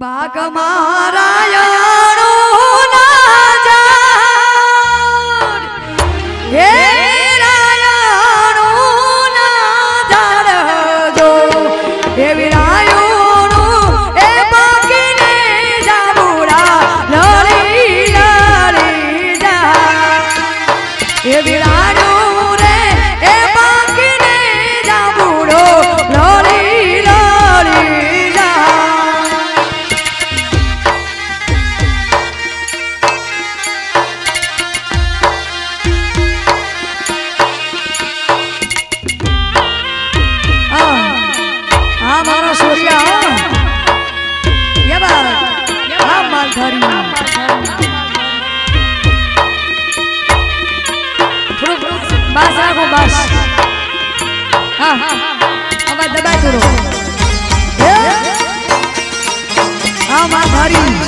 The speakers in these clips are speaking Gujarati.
બાગ મારાયા. બસ. હા. અવાજ દબાતું રહો હા? માં મારી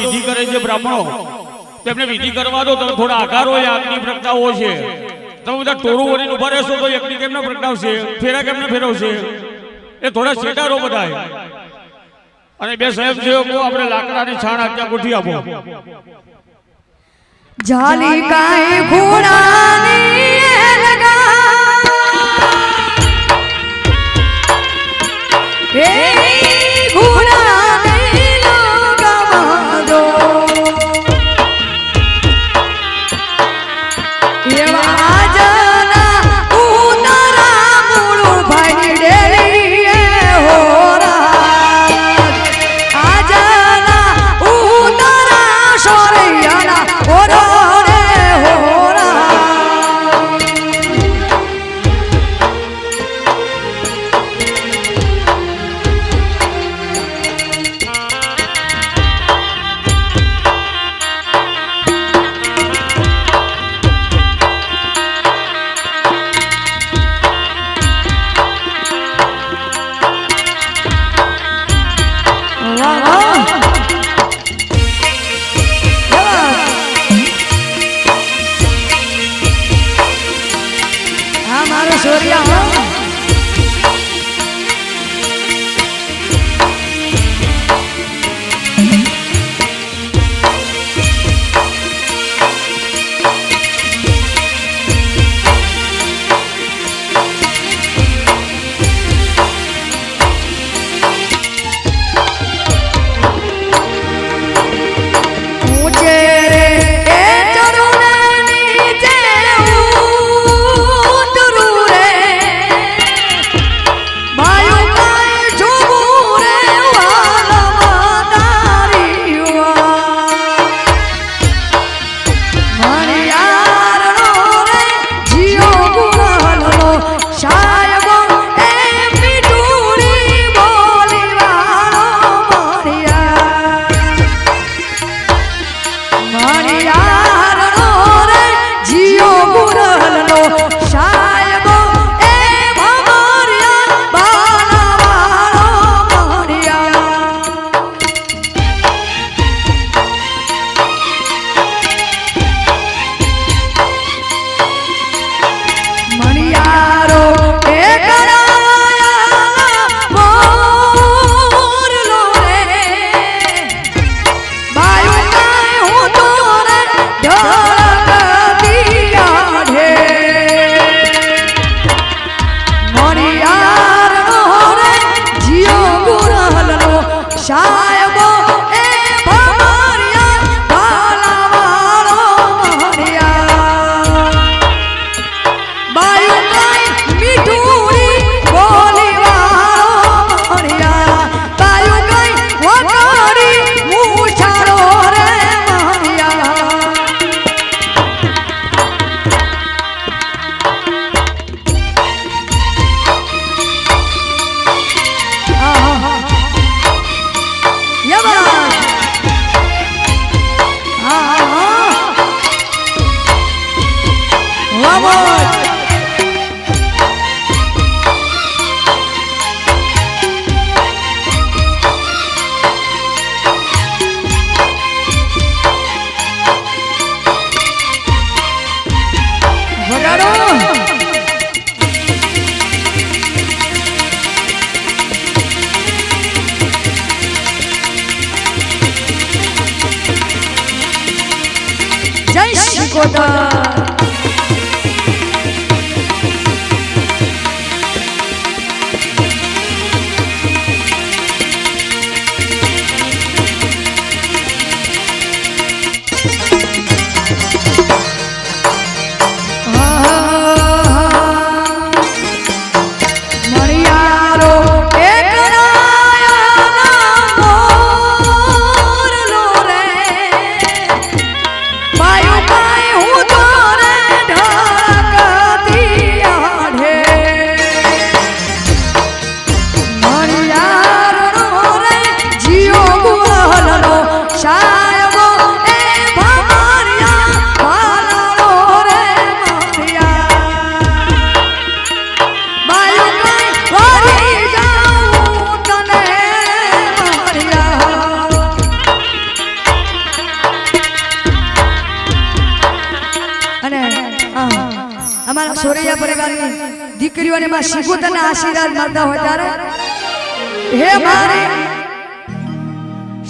વિધિ કરે છે બ્રાહ્મણો? તેમને વિધિ કરવા દો, તમે થોડા આકારો આગની પ્રગટાવો છે. તમે બધા ટોરું વળીને ઊભા રહેશો તો એકની કેમને પ્રગટાવશે ફેરા કેમને ફેરવશે? એ થોડા શેટારો બધા અને બે સાહેબ છે આપણે લાકડાની છાણ આજ્ઞા ગોઠવી આપો. જાલી કાય ઘોડાની લગા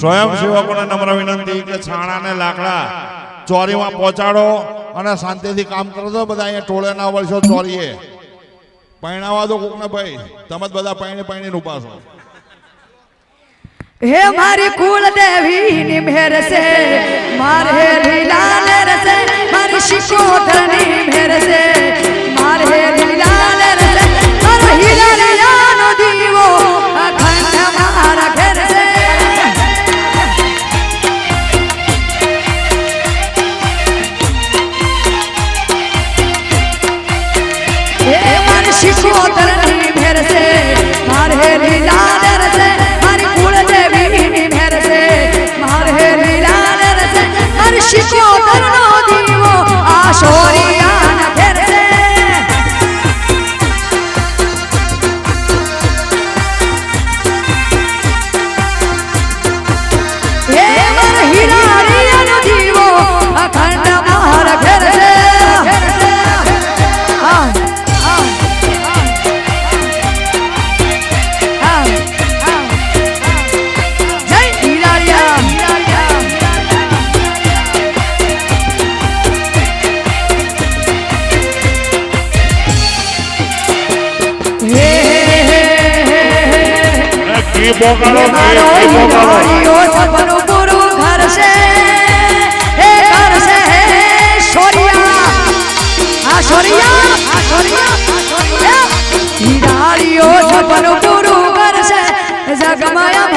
સ્વયં સ્વયંસેવકોને નમ્ર વિનંતી કે છાણા ને લાકડા ચોરીમાં પહોંચાડો અને શાંતિથી કામ કરો બધા અહીંયા ટોળે ના વળશો ચોરીએ. પૈણાવા દો કોકને ભાઈ. તમે જ બધા પૈણે પૈણીને ઊભા છો. હે મારી કુલ દેવી ની મેર સે, મારે લીલા ને રસે, મારી શિશોધની મેર સે, મારે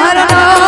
I don't know.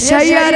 એ શૈયર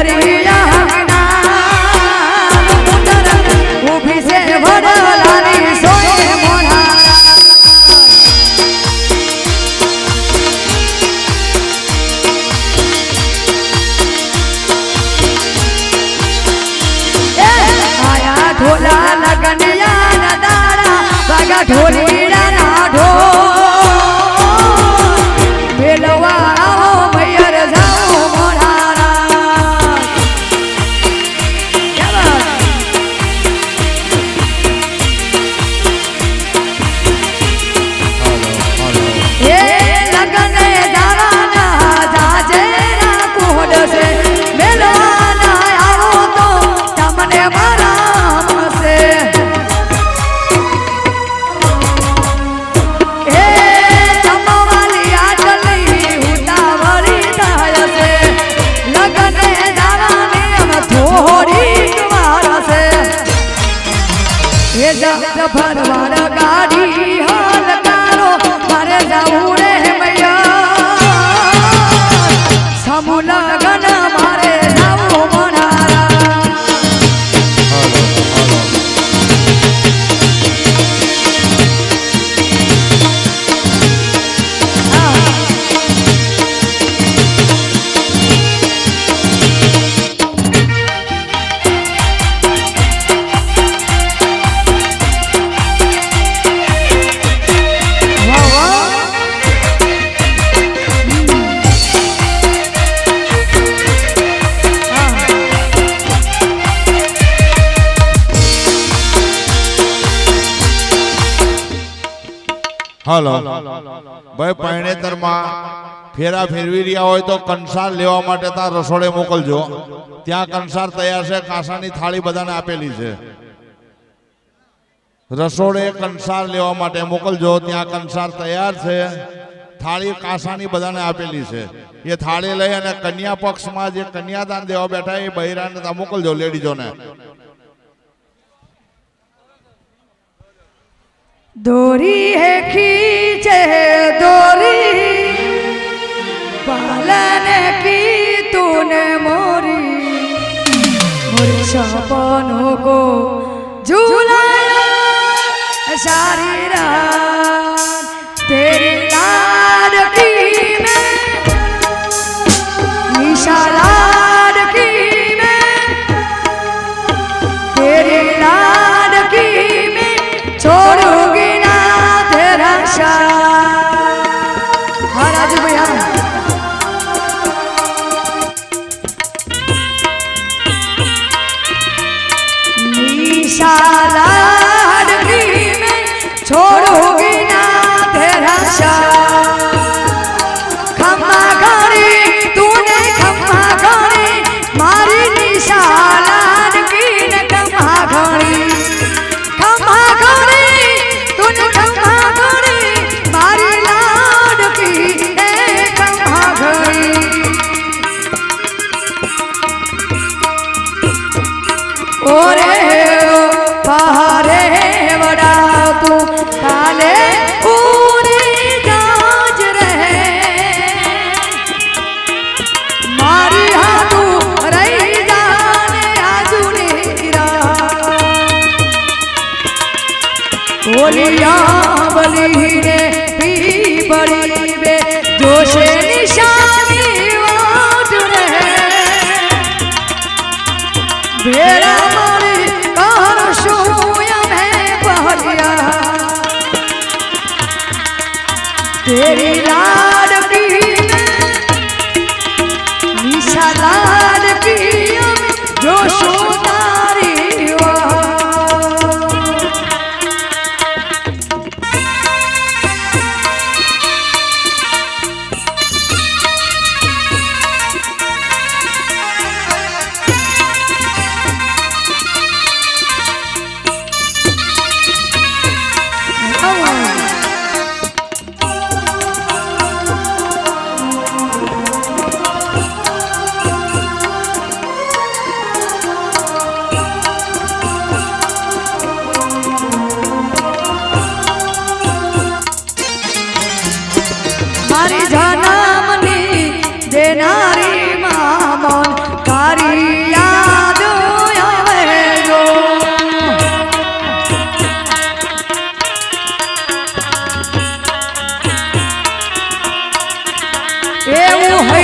everybody here. I'm not amar hello. ભાઈ, પૈણેતરમાં ફેરા ફેરવી રહ્યા હોય તો કંસાર લેવા માટે ત્યાં રસોડે મોકલજો. ત્યાં કંસાર તૈયાર છે, કાંસાની થાળી બધાને આપેલી છે. રસોડે કંસાર લેવા માટે મોકલજો, ત્યાં કંસાર તૈયાર છે. થાળી કાંસાની બધાને આપેલી છે. એ થાળી લઈ અને કન્યા પક્ષમાં જે કન્યાદાન દેવા બેઠા એ બહેરાને ત્યાં મોકલજો લેડીઝોને দড়ি হেখিছে দড়ি পালনে কি তুনে মরি। মোর সপন গো ঝুলা সারিরা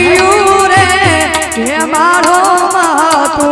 હૈયું રે કે મારો માતો